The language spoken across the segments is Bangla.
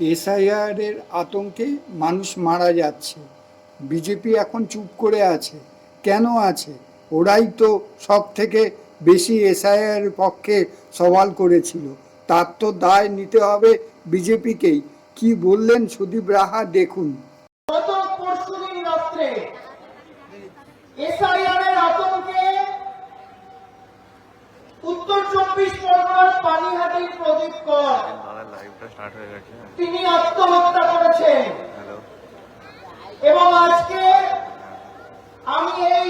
এসআইআরের আতঙ্কে মানুষ মারা যাচ্ছে। বিজেপি এখন চুপ করে আছে। কেন আছে? ওরাই তো সব থেকে বেশি এসআইআর পক্ষে সওয়াল করেছিল। তার তো দায় নিতে হবে বিজেপিকেই। কি বললেন সুদীপ রাহা? দেখুন। উত্তর চব্বিশ পরগনার পানিহাটির প্রদীপ কর তিনি আত্মহত্যা করেছেন। এবং আজকে আমি এই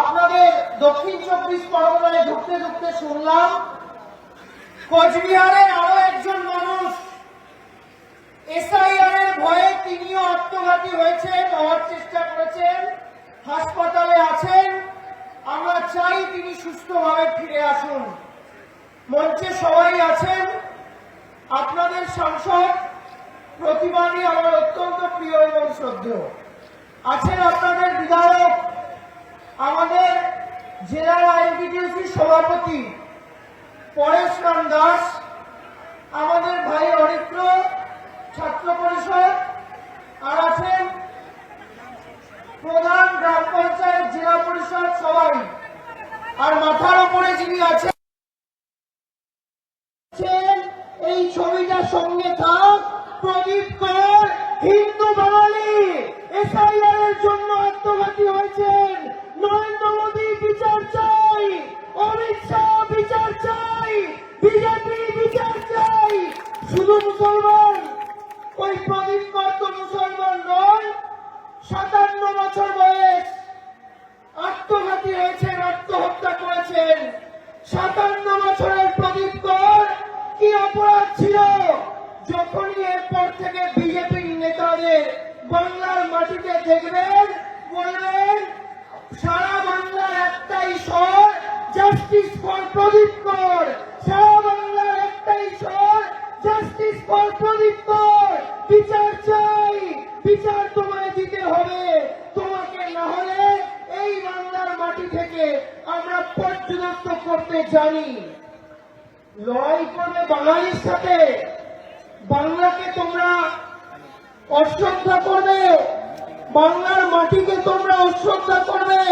আপনাদের দক্ষিণ চব্বিশ পরগনায় ঢুকতে ঢুকতে শুনলাম কোচবিহারে আরও একজন মানুষ এসআইআর এর ভয়ে তিনিও আত্মঘাতী হয়েছেন হওয়ার চেষ্টা করেছেন হাসপাতালে আছেন। আমরা চাই তিনি সুস্থভাবে ফিরে আসুন। মঞ্চে সবাই আছেন। আপনাদের সাংসদ প্রতিবাদী আমার অত্যন্ত প্রিয় এবং শ্রদ্ধেয়। আছেন আপনাদের বিধায়ক, আমাদের জেলার আইনটিটিউসি সভাপতি পরেশ রাম দাস আমাদের ভাই অরিত্র ছাত্র পরিষদ আর আছেন প্রধান গ্রাম পঞ্চায়েত জেলা পরিষদ সবাই আর মাথার উপরে যিনি আছেন আছেন, এই ছবিটার সঙ্গে থাক, প্রদীপ কর হিন্দু বাঙালি। এসআইআর এর জন্য আত্মঘাতী হয়েছেন নরেন্দ্র মোদী, বিচার চাই, অমিত শাহ, বিচার চাই, বিজেপি, বিচার চাই। শুধু মুসলমান, ওই প্রদীপ কর তো মুসলমান নয়, সাতান্ন বছর বয়স। বাংলার মাটিতে দেখবেন বলবেন সারা বাংলার একটাই স্বর জাস্টিস ফর প্রদীপ কর সারা বাংলার একটাই স্বর জাস্টিস ফর প্রদীপ কর বিচার চাই, বিচার তোমায় দিতে হবে। তোমাকে না হলে এই বাংলার মাটি থেকে আমরা পর্যদস্ত করতে জানি। লড়াই করবে বাঙালির সাথে। বাংলাকে তোমরা অশ্রদ্ধা করবে। বাংলার মাটিকে তোমরা অশ্রদ্ধা করবে।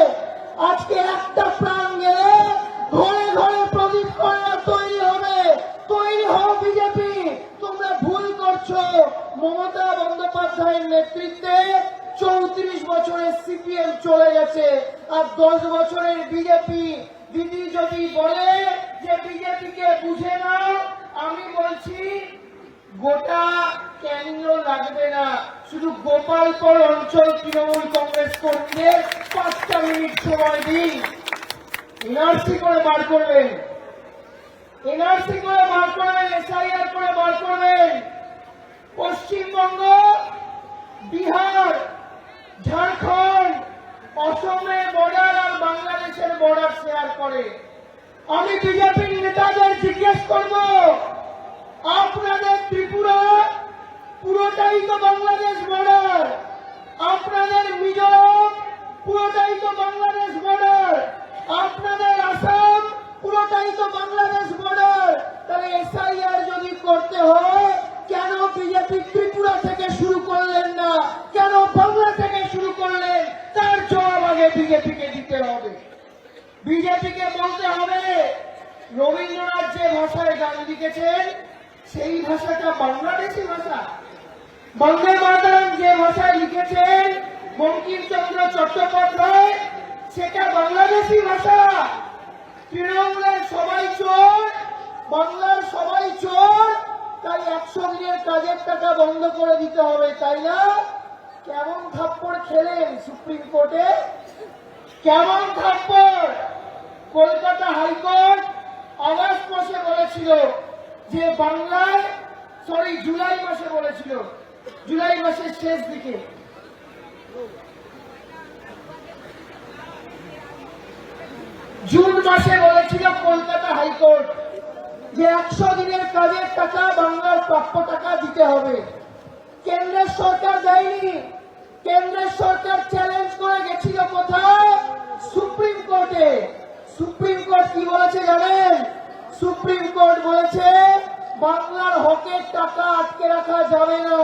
আজকে একটা প্রাণ গেলে ঘরে ঘরে প্রদীপ করা তৈরি হবে। তৈরি হও বিজেপি। তোমরা ভুল করছ। মমতা বন্দ্যোপাধ্যায়ের নেতৃত্বে চৌত্রিশ বছরের সিপিএম চলে গেছে। আর দশ বছরের বিজেপি দিদি যদি বলে যে বিজেপিকে বুঝে না আমি বলছি গোটা কেন্দ্র লাগবে না। শুধু গোপালপুর অঞ্চল তৃণমূল কংগ্রেস কর্মীদের পাঁচটা মিনিট সময় দিন। এনআরসি করে বার করবেন। এনআরসি করে বার করবেন, এসআইআর করে বার করবেন। পশ্চিমবঙ্গ, বিহার, ঝাড়খণ্ড অসমের বর্ডার আর বাংলাদেশের বর্ডার শেয়ার করে। আমি বিজেপির নেতাদের জিজ্ঞেস করব পুরোটাই বাংলাদেশ বর্ডার আপনাদের মিজোরাম পুরোটাই বাংলাদেশ বর্ডার আপনাদের আসাম পুরোটাই বাংলাদেশ বর্ডার তাহলে এসআইআর যদি করতে হয়, কেন বিজেপি ত্রিপুরা থেকে শুরু করলেন না? কেন বাংলা থেকে শুরু করলেন? তার জবাব আগে বিজেপিকে দিতে হবে। বিজেপিকে বলতে হবে, রবীন্দ্রনাথ যে ভাষায় গান লিখেছেন, সেই ভাষাটা বাংলাদেশি ভাষা। বন্দে মাতরম যে ভাষায় লিখেছেন বঙ্কিমচন্দ্র চট্টোপাধ্যায়, সেটা বাংলাদেশি ভাষা। তৃণমূলের সবাই চোর, বাংলার সবাই চোর, তাই একশো দিনের কাজের টাকা বন্ধ করে দিতে হবে, তাই না? কেমন থাপ্পড় খেলেন সুপ্রিম কোর্টে? কেমন থাপ্পড়? কলকাতা হাইকোর্ট আগস্ট মাসে বলেছিল যে বাংলায় সরি জুলাই মাসে বলেছিল জুলাই মাসের শেষ দিকে। জুন মাসে বলেছিল কলকাতা হাইকোর্ট যে একশো দিনের কাজের টাকা, বাংলার প্রাপ্য টাকা দিতে হবে। কেন্দ্রের সরকার দেয়নি। কেন্দ্রের সরকার চ্যালেঞ্জ করে গেছিল কোথায়? সুপ্রিম কোর্টে। সুপ্রিম কোর্ট কি বলেছে জানেন? সুপ্রিম কোর্ট বলেছে, বাংলার হকের টাকা আটকে রাখা যাবে না।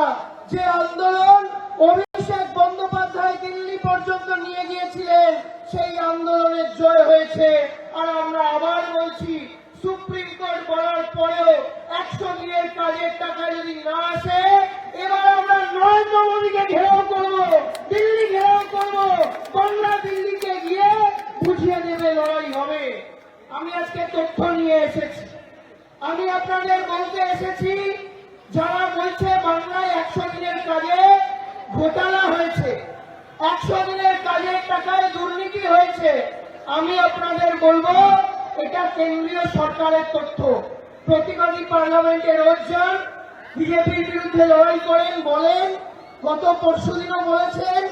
যে আন্দোলন অভিষেক বন্দ্যোপাধ্যায় দিল্লি পর্যন্ত নিয়ে গিয়েছিলেন, সেই আন্দোলনের জয় হয়েছে। আর আমরা আবার বলছি, সুপ্রিম কোর্ট বলার পরেও একশো দিনের কাজের টাকা যদি না আসে, এবার আমরা নরেন্দ্র মোদীকে ঘেরাও করব, দিল্লি ঘেরাও করব বাংলা দিল্লিকে গিয়ে বুঝিয়ে দেবে লড়াই হবে। আমি আজকে তথ্য নিয়ে এসেছি। আমি আপনাদের বলতে এসেছি যারা বলছে বাংলায় একশো দিনের কাজে ঘোটালা হয়েছে, একশো দিনের কাজের টাকায় দুর্নীতি হয়েছে, আমি আপনাদের বলব, এটা কেন্দ্রীয় সরকারের তথ্য। প্রতিবাদী পার্লামেন্টে রোজ বিজেপির বিরুদ্ধে লড়াই করেন, বলেন, গত পরশুদিনও বলেছেন,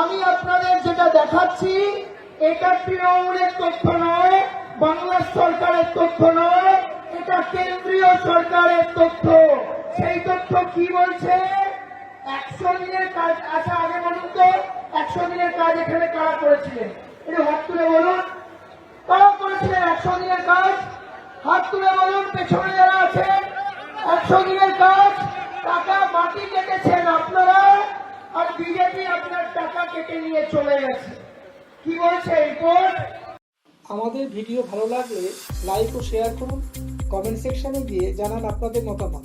আমি আপনাদের যেটা দেখাচ্ছি, এটা তৃণমূলের তথ্য নয়, বাংলার সরকারের তথ্য নয়, এটা কেন্দ্রীয় সরকারের তথ্য। তথ্য কি বলছে? একশো দিনের কাজ আচ্ছা আগে বলুন তো, একশো দিনের কাজ এখানে কারা করেছিলেন? একটু হাত তুলে বলুন। কারা করেছিলেন একশো দিনের কাজ? হাত তুলে বলুন, পেছনে যারা আছেন, একশো দিনের কাজ। টাকা মাটি কেটেছেন আপনারা, আর বিজেপি আপনার টাকা কেটে নিয়ে চলে গেছে। কি বলছে রিপোর্ট আমাদের ভিডিও ভালো লাগলে লাইক ও শেয়ার করুন কমেন্ট সেকশনে গিয়ে জানান আপনাদের মতামত।